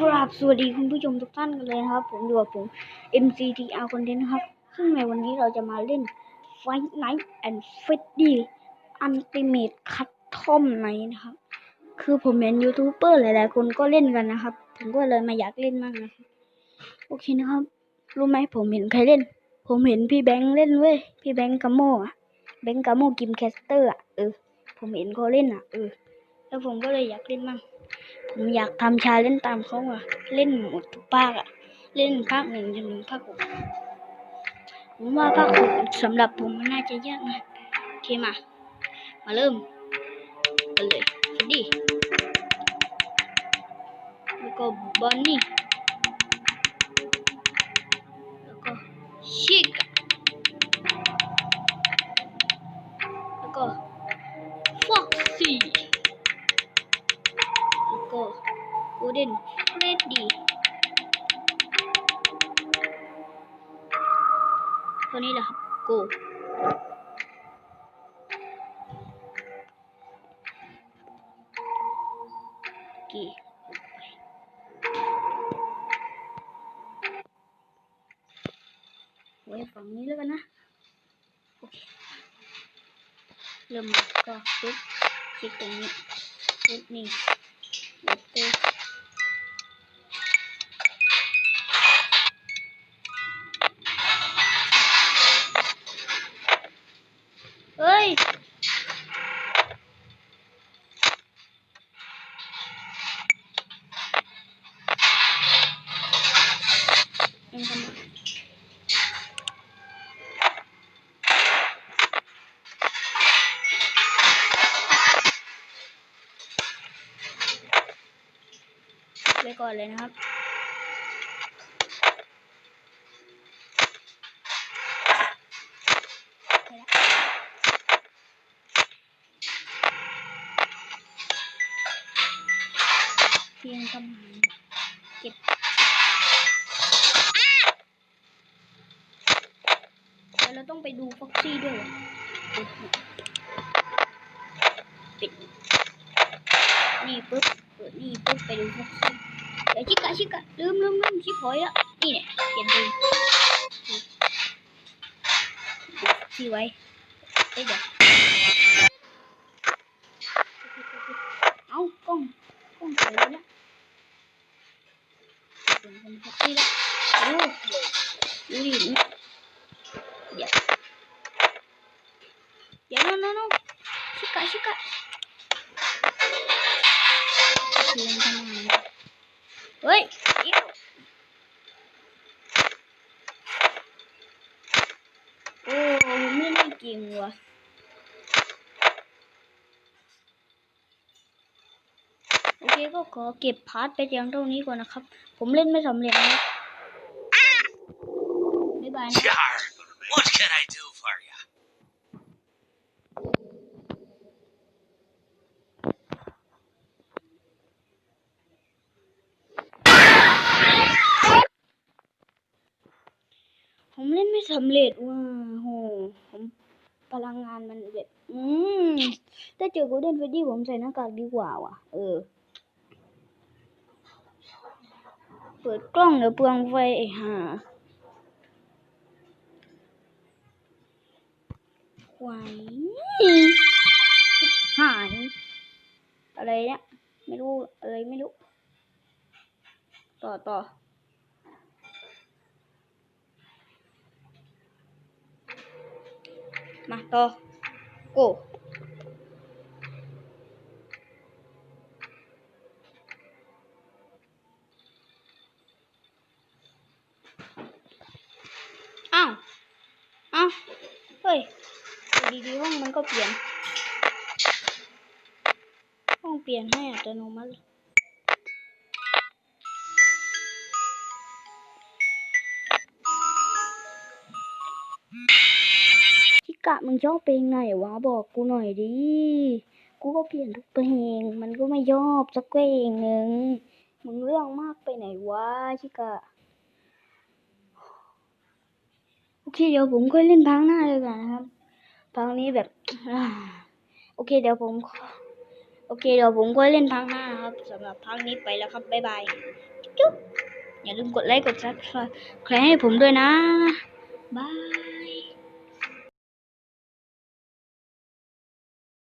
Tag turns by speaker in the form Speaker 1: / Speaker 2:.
Speaker 1: กราบสวัสดีคุณผู้ชมทุกท่านกันเลยนะครับ ผมอยู่กับผม MCTR Content นะครับ ซึ่งในวันนี้เราจะมาเล่น Fight Night and Freddy Ultimate Custom Night นะครับ คือผมเห็นยูทูบเบอร์หลายๆ คนก็เล่นกันนะครับ ผมก็เลยมาอยากเล่นมั่งนะครับ โอเคนะครับ รู้ไหมผมเห็นใครเล่น ผมเห็นพี่แบงค์เล่นเว้ย พี่แบงค์กาโมอะแบงค์กาโมกิมแคสเตอร์อะเออ ผมเห็นเขาเล่นอะเออ แล้วผมก็เลยอยากเล่นมั่ง ผมอยากทำชาเล่นตามเขาอะเล่นหมดทุกภาคอะเล่นภาคหนึ่งจนถึงภาคหกผมว่าภาคหกสำหรับผมมันน่าจะยากนะโอเคมา มาเริ่มกันเลยสวัสดีแล้วก็บอนนี่แล้วก็ชิกแล้วก็ฟ็อกซี่ แล้วก็โกลเด้นเฟรดดี้ตัวนี้แหล Görüşürüz. ไว้ก่อนเลยนะครับเพียงกำหังเก็บแล้วเราต้องไปดูฟ็อกซี่ด้วย ชิกะชิกะลืมลืมลืมชิบหอยละนี่เนี่ยเปลี่ยนเป็นที่ไว้เอ้ยเดี๋ยวเอากล้องกล้องเสียแล้วนะเปลี่ยนเป็นฟ็อกซี่ละดูดูดิเดี๋ยวเดี๋ยวน้องน้องชิกะชิกะเปลี่ยนทำไม เฮ้ยเดี๋ยวโอ้ไม่ได้เก่งว่ะโอเคก็ขอเก็บพาร์ทไปเพียงเท่านี้ก่อนนะครับ ผมเล่นไม่สำเร็จนะบ๊ายบายนะ
Speaker 2: What can I do for you?
Speaker 1: ผมเล่นไม่ สำเร็จว่ะโหผมพลังงานมันแบบ อืมถ้าเจอ Golden Freddy ผมใส่หน้ากากดีกว่าว่ะ เออ เปิดกล้องเดี๋ยวเปลืองไฟไอ้ห่าควหาย อะไรเนี่ย ไม่รู้ อะไรไม่รู้ ต่อต่อ มาต่อโกอ้าว อ้าว เฮ้ย ดีๆห้องมันก็เปลี่ยน ห้องเปลี่ยนให้อัตโนมัติเลย กะมึงชอบเพลงไหนวะบอกกูหน่อยดิ กูก็เปลี่ยนทุกเพลง มันก็ไม่ชอบสักเพลงหนึ่งมึงเรื่องมากไปไหนวะชิกะ โอเคเดี๋ยวผมค่อยเล่นพังหน้าเลยกันนะครับ พังนี้แบบ โอเคเดี๋ยวผม โอเคเดี๋ยวผมก็เล่นพักหน้านะครับสำหรับพักนี้ไปแล้วครับบ๊ายบายจุ๊บอย่าลืมกดไลค์กดซับสไครต์ให้ผมด้วยนะบาย